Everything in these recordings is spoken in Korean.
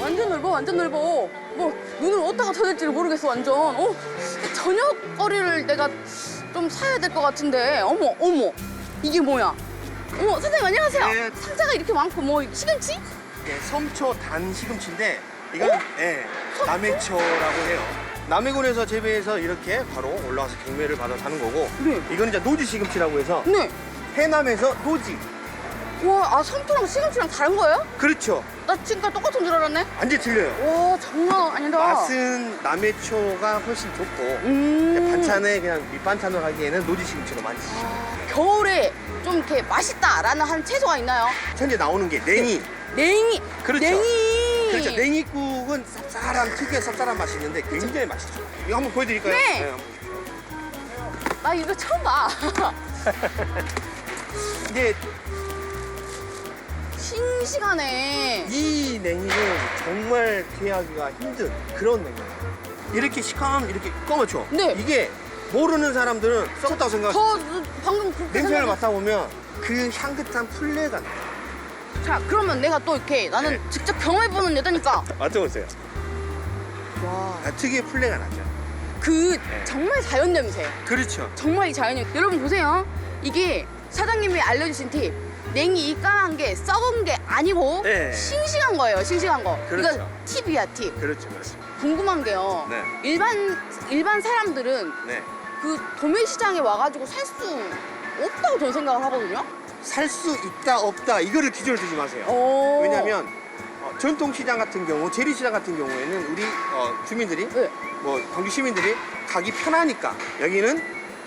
완전 넓어, 완전 넓어. 뭐 눈을 어디다가 쳐야 될지 모르겠어, 완전. 어? 저녁 거리를 내가 좀 사야 될 것 같은데. 어머, 어머. 이게 뭐야? 어머, 선생님 안녕하세요. 네. 상자가 이렇게 많고 뭐 시금치? 예, 섬초 단 시금치인데 이건 예, 남해초라고 해요. 남해군에서 재배해서 이렇게 바로 올라와서 경매를 받아 사는 거고 네. 이건 이제 노지 시금치라고 해서 네. 해남에서 노지 와, 아 섬초랑 시금치랑 다른 거예요? 그렇죠. 나 지금까지 똑같은 줄 알았네. 완전 틀려요. 와, 장난 아니다. 맛은 남해초가 훨씬 좋고 음. 반찬에 그냥 밑반찬으로 하기에는 노지 시금치로 많이 쓰죠. 겨울에 좀 이렇게 맛있다라는 한 채소가 있나요? 현재 나오는 게 냉이. 냉이. 그렇죠. 냉이. 그렇죠. 냉이국은 쌉쌀한 특유의 쌉쌀한 맛이 있는데 굉장히 맛있죠. 이거 한번 보여드릴까요? 네. 한번 보십시오. 나 이거 처음 봐. 이게 싱싱하네. 이 냉이는 정말 구하기가 힘든 그런 냉이에요. 이렇게 시커먼 이렇게 검었죠? 네. 이게 모르는 사람들은 썩었다고 생각하죠. 저 방금 그렇게 냄새를 생각했- 맡아보면 그 향긋한 풀레가 나요. 자, 그러면 내가 또 이렇게 나는 네. 직접 경험해보는 여자니까 맡아보세요. 와, 아, 특유의 풀레가 나죠. 그 네. 정말 자연 냄새. 그렇죠. 정말 이 자연 냄새. 여러분 보세요. 이게 사장님이 알려주신 팁. 냉이 이 까만 게 썩은 게 아니고 네. 싱싱한 거예요. 싱싱한 거. 그렇죠. 이거 팁이야 팁. 그렇죠. 그렇죠. 궁금한 게요. 네. 일반 일반 사람들은 네. 그 도매시장에 와가지고 살 수 없다고 저는 생각을 하거든요. 살 수 있다 없다 이거를 기준을 두지 마세요. 오. 왜냐하면 어, 전통시장 같은 경우, 재래시장 같은 경우에는 우리 어, 주민들이 네. 뭐 광주 시민들이 가기 편하니까 여기는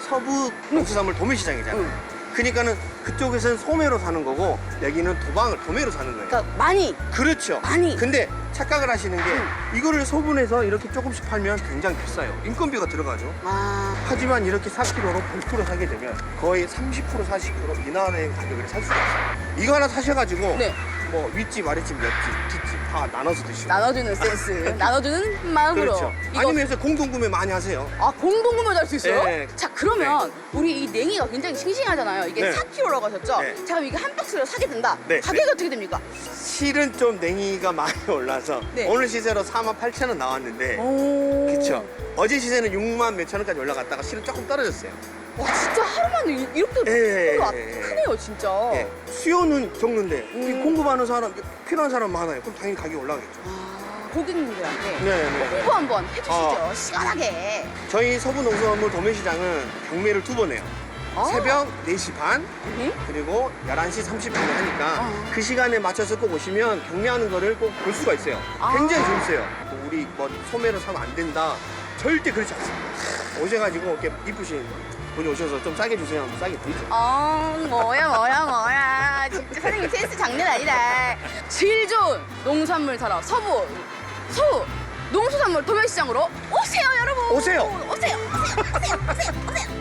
서부 농수산물 도매시장이잖아요. 응. 그러니까는 그쪽에서는 소매로 사는 거고 여기는 도방을 도매로 사는 거예요. 그러니까 많이 그렇죠. 많이. 근데 착각을 하시는 게 이거를 소분해서 이렇게 조금씩 팔면 굉장히 비싸요. 인건비가 들어가죠. 아 하지만 이렇게 4kg로 100% 사게 되면 거의 30% 40% 이하의 가격을 살 수가 있어요. 이거 하나 사셔가지고 네. 뭐 윗집, 아랫집, 옆집, 뒷집 다 나눠서 드시고 나눠주는 센스, 나눠주는 마음으로. 그렇죠. 이거 아니면 해서 공동구매 많이 하세요. 아 공동구매도 할 수 있어요? 네. 자 그러면 우리 이 냉이가 굉장히 싱싱하잖아요. 이게 네. 4kg라고 하셨죠? 네. 자 그럼 이게 한 박스를 사게 된다. 네. 가격이 어떻게 됩니까? 실은 좀 냉이가 많이 올라서 네. 오늘 시세로 4만 8천 원 나왔는데 오. 그쵸. 어제 시세는 6만 몇천 원까지 올라갔다가 실은 조금 떨어졌어요. 와 진짜 하루 만에 이- 이렇게 예, 크가 예, 예. 크네요 진짜. 예, 수요는 적는데 이 음. 공급하는 사람, 필요한 사람 많아요. 그럼 당연히 가격이 올라가겠죠. 아, 고객님들한테 네, 네. 홍보 한번 해주시죠. 어. 시원하게. 저희 서부 농수산물 도매시장은 경매를 두 번 해요. 아. 새벽 4시 반 네? 그리고 11시 30분에 하니까 아. 그 시간에 맞춰서 꼭 오시면 경매하는 거를 꼭 볼 수가 있어요. 아. 굉장히 재밌어요. 우리 뭐 소매로 사면 안 된다. 절대 그렇지 않습니다. 오셔가지고 이렇게 이쁘신 분이 오셔서 좀 싸게 주세요. 하면 싸게 드리죠. 어 뭐야 뭐야 뭐야 진짜 사장님 센스 장난 아니다 제일 좋은 농산물 사러 서부 서부 농수산물 도매시장으로 오세요 여러분 오세요. 오세요 오세요 오세요 오세요